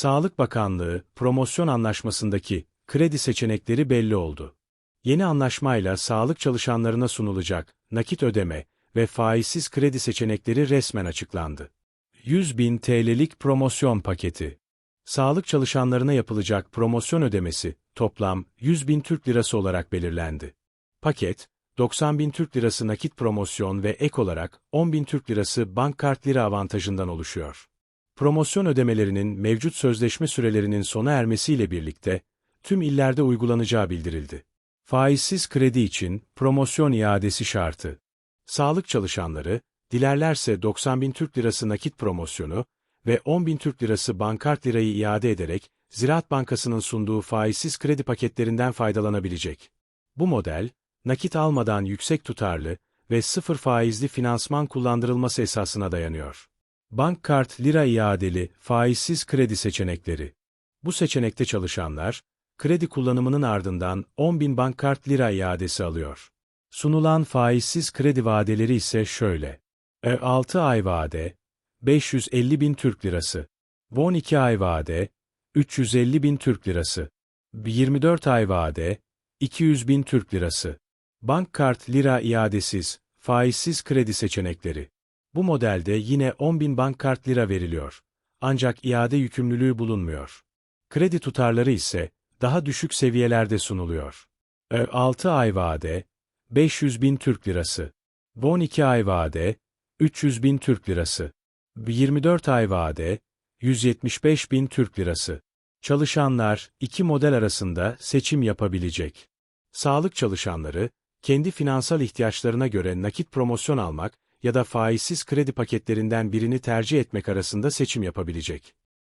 Sağlık Bakanlığı, promosyon anlaşmasındaki kredi seçenekleri belli oldu. Yeni anlaşmayla sağlık çalışanlarına sunulacak nakit ödeme ve faizsiz kredi seçenekleri resmen açıklandı. 100 bin TL'lik promosyon paketi. Sağlık çalışanlarına yapılacak promosyon ödemesi toplam 100 bin Türk Lirası olarak belirlendi. Paket, 90 bin Türk Lirası nakit promosyon ve ek olarak 10 bin Türk Lirası bank kart lira avantajından oluşuyor. Promosyon ödemelerinin mevcut sözleşme sürelerinin sona ermesiyle birlikte tüm illerde uygulanacağı bildirildi. Faizsiz kredi için promosyon iadesi şartı. Sağlık çalışanları, dilerlerse 90 bin Türk Lirası nakit promosyonu ve 10 bin Türk Lirası bankart lirayı iade ederek Ziraat Bankası'nın sunduğu faizsiz kredi paketlerinden faydalanabilecek. Bu model, nakit almadan yüksek tutarlı ve sıfır faizli finansman kullandırılması esasına dayanıyor. Bank kart lira iadeli faizsiz kredi seçenekleri. Bu seçenekte çalışanlar, kredi kullanımının ardından 10 bin bank kart lira iadesi alıyor. Sunulan faizsiz kredi vadeleri ise şöyle. 6 ay vade, 550 bin Türk lirası. 12 ay vade, 350 bin Türk lirası. 24 ay vade, 200 bin Türk lirası. Bank kart lira iadesiz, faizsiz kredi seçenekleri. Bu modelde yine 10 bin bank kart lira veriliyor. Ancak iade yükümlülüğü bulunmuyor. Kredi tutarları ise daha düşük seviyelerde sunuluyor. 6 ay vade, 500 bin Türk lirası. 12 ay vade, 300 bin Türk lirası. 24 ay vade, 175 bin Türk lirası. Çalışanlar, iki model arasında seçim yapabilecek. Sağlık çalışanları, kendi finansal ihtiyaçlarına göre nakit promosyon almak ya da faizsiz kredi paketlerinden birini tercih etmek arasında seçim yapabilecek.